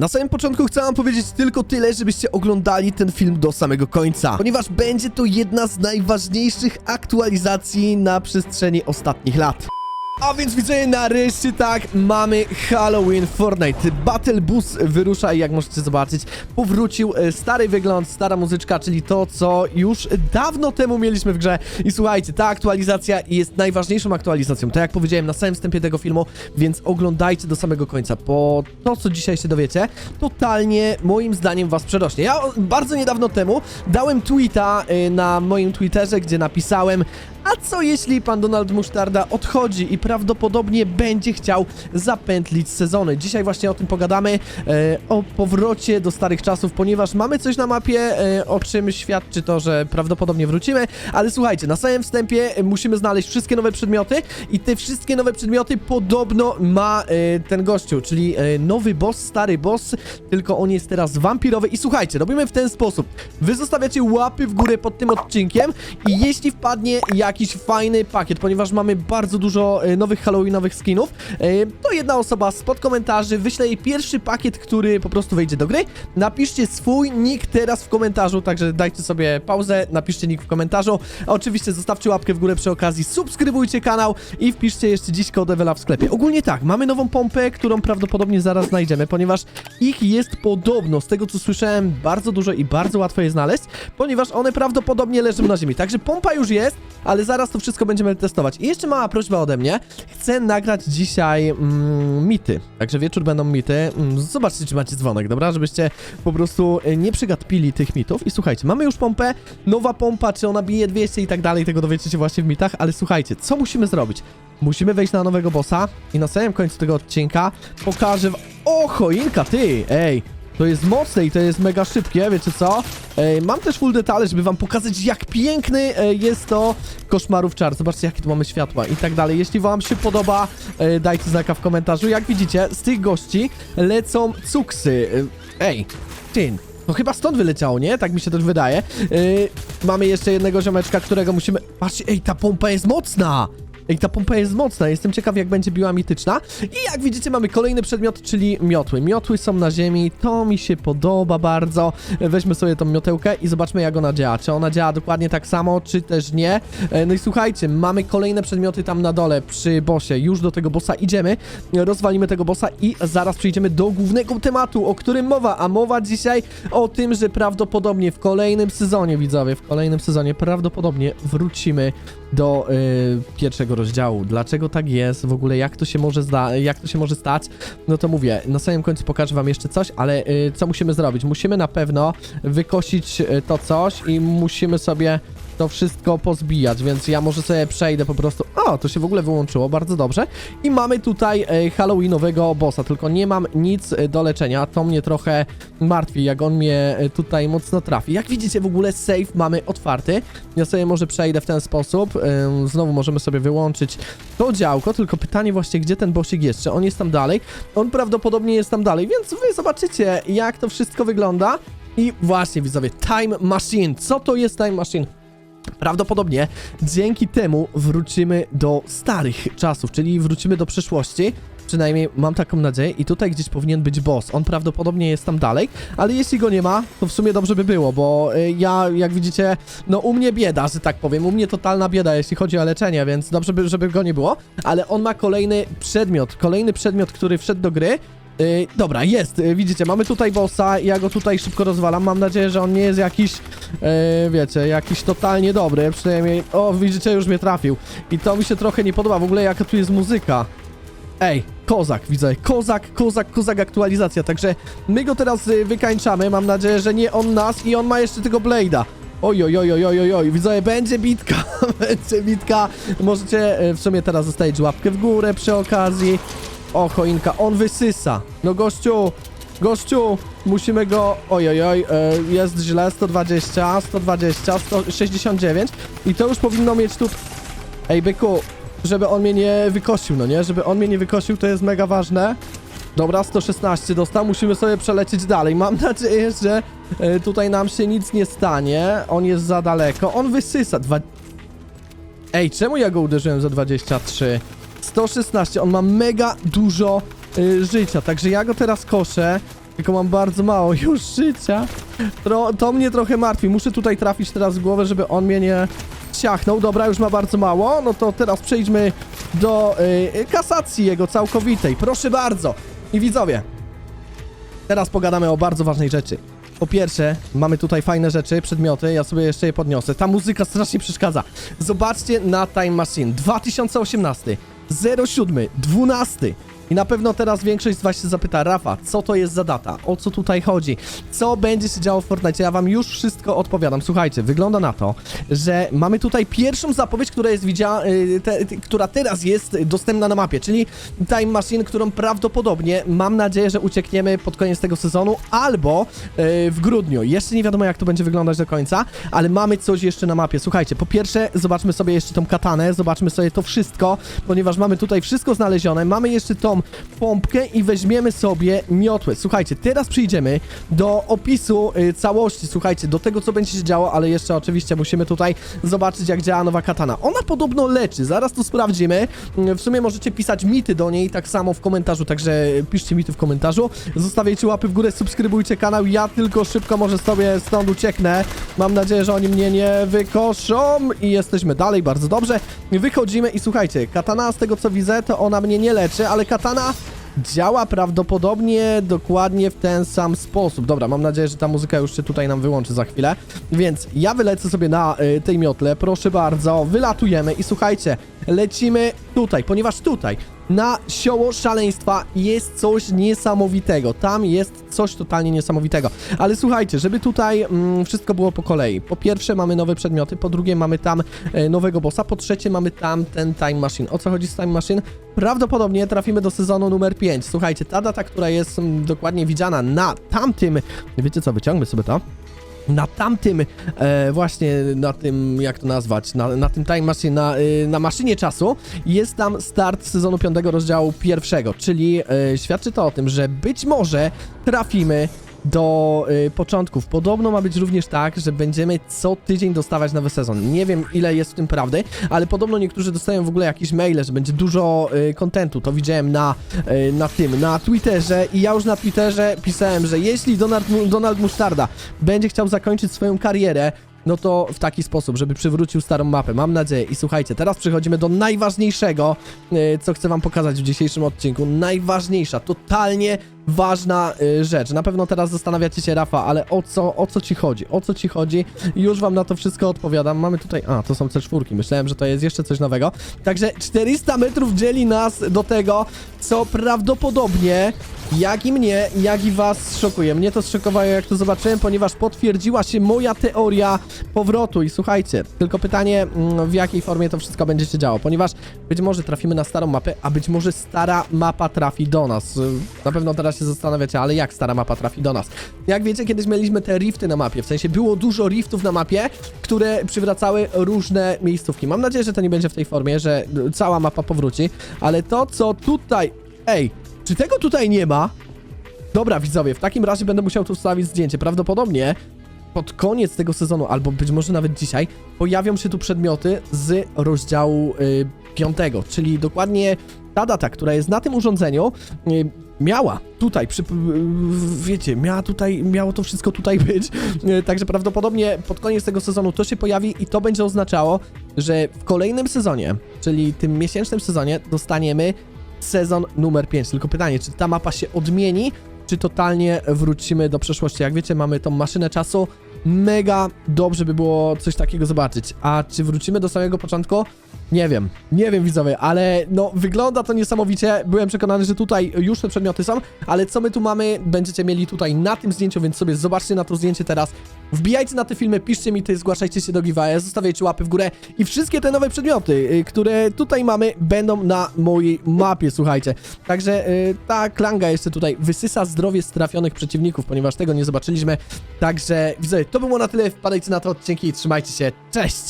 Na samym początku chcę wam powiedzieć tylko tyle, żebyście oglądali ten film do samego końca, ponieważ będzie to jedna z najważniejszych aktualizacji na przestrzeni ostatnich lat. A więc widzę, nareszcie tak, mamy Halloween Fortnite. Battle Bus wyrusza i jak możecie zobaczyć, powrócił e, stary wygląd, stara muzyczka, czyli to, co już dawno temu mieliśmy w grze. I słuchajcie, ta aktualizacja jest najważniejszą aktualizacją, tak jak powiedziałem na samym wstępie tego filmu, więc oglądajcie do samego końca, bo to, co dzisiaj się dowiecie, totalnie moim zdaniem was przerośnie. Ja bardzo niedawno temu dałem tweeta y, na moim Twitterze, gdzie napisałem a co jeśli pan Donald Musztarda odchodzi i prawdopodobnie będzie chciał zapętlić sezony? Dzisiaj właśnie o tym pogadamy, e, o powrocie do starych czasów, ponieważ mamy coś na mapie, e, o czym świadczy to, że prawdopodobnie wrócimy, ale słuchajcie, na samym wstępie musimy znaleźć wszystkie nowe przedmioty i te wszystkie nowe przedmioty podobno ma e, ten gościu, czyli e, nowy boss, stary boss, tylko on jest teraz wampirowy i słuchajcie, robimy w ten sposób. Wy zostawiacie łapy w górę pod tym odcinkiem i jeśli wpadnie jakiś fajny pakiet, ponieważ mamy bardzo dużo e, nowych halloweenowych skinów, e, to jedna osoba spod komentarzy wyśle jej pierwszy pakiet, który po prostu wejdzie do gry. Napiszcie swój nick teraz w komentarzu, także dajcie sobie pauzę, napiszcie nick w komentarzu. Oczywiście zostawcie łapkę w górę przy okazji, subskrybujcie kanał i wpiszcie jeszcze dziś kod Ewela w sklepie. Ogólnie tak, mamy nową pompę, którą prawdopodobnie zaraz znajdziemy, ponieważ ich jest podobno, z tego co słyszałem, bardzo dużo i bardzo łatwo je znaleźć, ponieważ one prawdopodobnie leżą na ziemi. Także pompa już jest, ale zaraz to wszystko będziemy testować. I jeszcze mała prośba ode mnie. Chcę nagrać dzisiaj mm, mity. Także wieczór będą mity. Mm, zobaczcie, czy macie dzwonek, dobra? Żebyście po prostu e, nie przygatpili tych mitów. I słuchajcie, mamy już pompę. Nowa pompa, czy ona bije 200 i tak dalej, tego dowiecie się właśnie w mitach. Ale słuchajcie, co musimy zrobić? Musimy wejść na nowego bossa i na samym końcu tego odcinka pokażę... w- O, choinka, ty! Ej! To jest mocne i to jest mega szybkie, wiecie co? E, mam też full detale, żeby wam pokazać, jak piękny e, jest to koszmarów czar. Zobaczcie, jakie tu mamy światła i tak dalej. Jeśli wam się podoba, e, dajcie znaka w komentarzu. Jak widzicie, z tych gości lecą cuksy. E, ej, tyn. No chyba stąd wyleciało, nie? Tak mi się też wydaje. E, mamy jeszcze jednego ziomeczka, którego musimy... Patrzcie, ej, ta pompa jest mocna! Ej, ta pompa jest mocna, jestem ciekaw jak będzie biła mityczna. I jak widzicie mamy kolejny przedmiot, czyli miotły. Miotły są na ziemi, to mi się podoba bardzo. Weźmy sobie tą miotełkę i zobaczmy jak ona działa. Czy ona działa dokładnie tak samo, czy też nie. E, No i słuchajcie, mamy kolejne przedmioty tam na dole przy bossie. Już do tego bossa idziemy, rozwalimy tego bossa i zaraz przejdziemy do głównego tematu, o którym mowa. A mowa dzisiaj o tym, że prawdopodobnie w kolejnym sezonie, widzowie, w kolejnym sezonie prawdopodobnie wrócimy do y, pierwszego rozdziału. Dlaczego tak jest? W ogóle jak to się może zda jak to się może stać? No to mówię, na samym końcu pokażę wam jeszcze coś, ale y, co musimy zrobić? Musimy na pewno wykosić y, to coś i musimy sobie to wszystko pozbijać, więc ja może sobie przejdę po prostu. O, to się w ogóle wyłączyło, bardzo dobrze. I mamy tutaj e, Halloweenowego bossa, tylko nie mam nic e, do leczenia. To mnie trochę martwi, jak on mnie e, tutaj mocno trafi. Jak widzicie, w ogóle safe mamy otwarty. Ja sobie może przejdę w ten sposób. Znowu możemy sobie wyłączyć to działko, tylko pytanie właśnie, gdzie ten bossik jest? Czy on jest tam dalej? On prawdopodobnie jest tam dalej, więc wy zobaczycie, jak to wszystko wygląda. I właśnie, widzowie, Time Machine. Co to jest Time Machine? Prawdopodobnie dzięki temu wrócimy do starych czasów, czyli wrócimy do przeszłości. Przynajmniej mam taką nadzieję i tutaj gdzieś powinien być boss. On prawdopodobnie jest tam dalej, ale jeśli go nie ma, to w sumie dobrze by było, bo y, ja, jak widzicie, no u mnie bieda, że tak powiem. U mnie totalna bieda, jeśli chodzi o leczenie, więc dobrze by, żeby go nie było. Ale on ma kolejny przedmiot, kolejny przedmiot, który wszedł do gry. Yy, dobra, jest, yy, widzicie, mamy tutaj bossa, ja go tutaj szybko rozwalam, mam nadzieję, że on nie jest jakiś, yy, wiecie, jakiś totalnie dobry, przynajmniej, o, widzicie, już mnie trafił i to mi się trochę nie podoba, w ogóle jaka tu jest muzyka. Ej, kozak, widzę, kozak, kozak, kozak aktualizacja, także my go teraz yy, wykańczamy, mam nadzieję, że nie on nas i on ma jeszcze tego Blade'a. Oj, oj, oj, oj, oj, oj, widzowie, będzie bitka, będzie bitka, możecie yy, w sumie teraz zostawić łapkę w górę przy okazji. O, choinka, on wysysa. No gościu, gościu, musimy go... Oj, oj, oj, e, jest źle, 120, 120, 169 i to już powinno mieć tu... Ej, byku, żeby on mnie nie wykosił, no nie? Żeby on mnie nie wykosił, to jest mega ważne. Dobra, 116 dostał, musimy sobie przelecieć dalej. Mam nadzieję, że e, tutaj nam się nic nie stanie. On jest za daleko. On wysysa. Dwa... Ej, czemu ja go uderzyłem za 23? 116, on ma mega dużo y, życia, także ja go teraz koszę Tylko mam bardzo mało już życia. Tro, to mnie trochę martwi. Muszę tutaj trafić teraz w głowę, żeby on mnie nie siachnął. Dobra, już ma bardzo mało. No to teraz przejdźmy do y, kasacji jego całkowitej. Proszę bardzo. I widzowie, teraz pogadamy o bardzo ważnej rzeczy. Po pierwsze, mamy tutaj fajne rzeczy, przedmioty, ja sobie jeszcze je podniosę. Ta muzyka strasznie przeszkadza. Zobaczcie na Time Machine 2018, 07, 12. I na pewno teraz większość z was się zapyta, Rafa, co to jest za data? O co tutaj chodzi? Co będzie się działo w Fortnite? Ja wam już wszystko odpowiadam. Słuchajcie, wygląda na to, że mamy tutaj pierwszą zapowiedź, która jest widziała, y, te, te, która teraz jest dostępna na mapie, czyli Time Machine, którą prawdopodobnie mam nadzieję, że uciekniemy pod koniec tego sezonu albo y, w grudniu. Jeszcze nie wiadomo, jak to będzie wyglądać do końca, ale mamy coś jeszcze na mapie. Słuchajcie, po pierwsze, zobaczmy sobie jeszcze tą katanę, zobaczmy sobie to wszystko, ponieważ mamy tutaj wszystko znalezione. Mamy jeszcze tą pompkę i weźmiemy sobie miotłę. Słuchajcie, teraz przyjdziemy do opisu y, całości, słuchajcie, do tego, co będzie się działo, ale jeszcze oczywiście musimy tutaj zobaczyć, jak działa nowa katana. Ona podobno leczy, zaraz to sprawdzimy. Y, W sumie możecie pisać mity do niej, tak samo w komentarzu, także piszcie mity w komentarzu. Zostawiajcie łapy w górę, subskrybujcie kanał, ja tylko szybko może sobie stąd ucieknę. Mam nadzieję, że oni mnie nie wykoszą i jesteśmy dalej, bardzo dobrze. Wychodzimy i słuchajcie, katana z tego co widzę, to ona mnie nie leczy, ale katana działa prawdopodobnie dokładnie w ten sam sposób. Dobra, mam nadzieję, że ta muzyka już się tutaj nam wyłączy za chwilę. Więc ja wylecę sobie na y, tej miotle, proszę bardzo, wylatujemy i słuchajcie, lecimy tutaj, ponieważ tutaj na sioło szaleństwa jest coś niesamowitego. Tam jest coś totalnie niesamowitego. Ale słuchajcie, żeby tutaj mm, wszystko było po kolei. Po pierwsze mamy nowe przedmioty, po drugie mamy tam e, nowego bossa, po trzecie mamy tam ten Time Machine. O co chodzi z Time Machine? Prawdopodobnie trafimy do sezonu numer 5. Słuchajcie, ta data, która jest mm, dokładnie widziana na tamtym... Wiecie co, wyciągnę sobie to na tamtym, e, właśnie na tym, jak to nazwać, na, na tym time machine, na, e, na maszynie czasu, jest tam start sezonu 5 rozdziału pierwszego, czyli e, świadczy to o tym, że być może trafimy do y, początków. Podobno ma być również tak, że będziemy co tydzień dostawać nowy sezon. Nie wiem ile jest w tym prawdy, ale podobno niektórzy dostają w ogóle jakieś maile, że będzie dużo y, kontentu. To widziałem na, y, na tym, na Twitterze i ja już na Twitterze pisałem, że jeśli Donald, Donald Musztarda będzie chciał zakończyć swoją karierę, no to w taki sposób, żeby przywrócił starą mapę. Mam nadzieję. I słuchajcie, teraz przechodzimy do najważniejszego, e, co chcę wam pokazać w dzisiejszym odcinku. Najważniejsza, totalnie ważna e, rzecz. Na pewno teraz zastanawiacie się, Rafa, ale o co, o co ci chodzi? O co ci chodzi? Już wam na to wszystko odpowiadam. Mamy tutaj... A, to są C4. Myślałem, że to jest jeszcze coś nowego. Także 400 metrów dzieli nas do tego, co prawdopodobnie jak i mnie, jak i was szokuje. Mnie to zszokowało, jak to zobaczyłem, ponieważ potwierdziła się moja teoria powrotu. I słuchajcie, tylko pytanie, mm, w jakiej formie to wszystko będzie się działo, ponieważ być może trafimy na starą mapę, a być może stara mapa trafi do nas. Y, Na pewno teraz się zastanawiacie, ale jak stara mapa trafi do nas? Jak wiecie, kiedyś mieliśmy te rifty na mapie, w sensie było dużo riftów na mapie, które przywracały różne miejscówki. Mam nadzieję, że to nie będzie w tej formie, że cała mapa powróci, ale to, co tutaj... Ej, czy tego tutaj nie ma? Dobra, widzowie, w takim razie będę musiał tu wstawić zdjęcie. Prawdopodobnie pod koniec tego sezonu, albo być może nawet dzisiaj, pojawią się tu przedmioty z rozdziału y, 5, czyli dokładnie ta data, która jest na tym urządzeniu, y, miała tutaj, przy, wiecie, miała tutaj, miało to wszystko tutaj być, y, także prawdopodobnie pod koniec tego sezonu to się pojawi i to będzie oznaczało, że w kolejnym sezonie, czyli tym miesięcznym sezonie, dostaniemy sezon numer 5. Tylko pytanie, czy ta mapa się odmieni, czy totalnie wrócimy do przeszłości? Jak wiecie, mamy tą maszynę czasu. Mega dobrze by było coś takiego zobaczyć. A czy wrócimy do samego początku? Nie wiem, nie wiem widzowie, ale no wygląda to niesamowicie. Byłem przekonany, że tutaj już te przedmioty są, ale co my tu mamy, będziecie mieli tutaj na tym zdjęciu, więc sobie zobaczcie na to zdjęcie teraz. Wbijajcie na te filmy, piszcie mi ty, zgłaszajcie się do giveaway, zostawiajcie łapy w górę i wszystkie te nowe przedmioty, y, które tutaj mamy, będą na mojej mapie, słuchajcie. Także y, ta klanga jeszcze tutaj wysysa zdrowie strafionych przeciwników, ponieważ tego nie zobaczyliśmy. Także widzowie, to było na tyle, wpadajcie na te odcinki i trzymajcie się, cześć!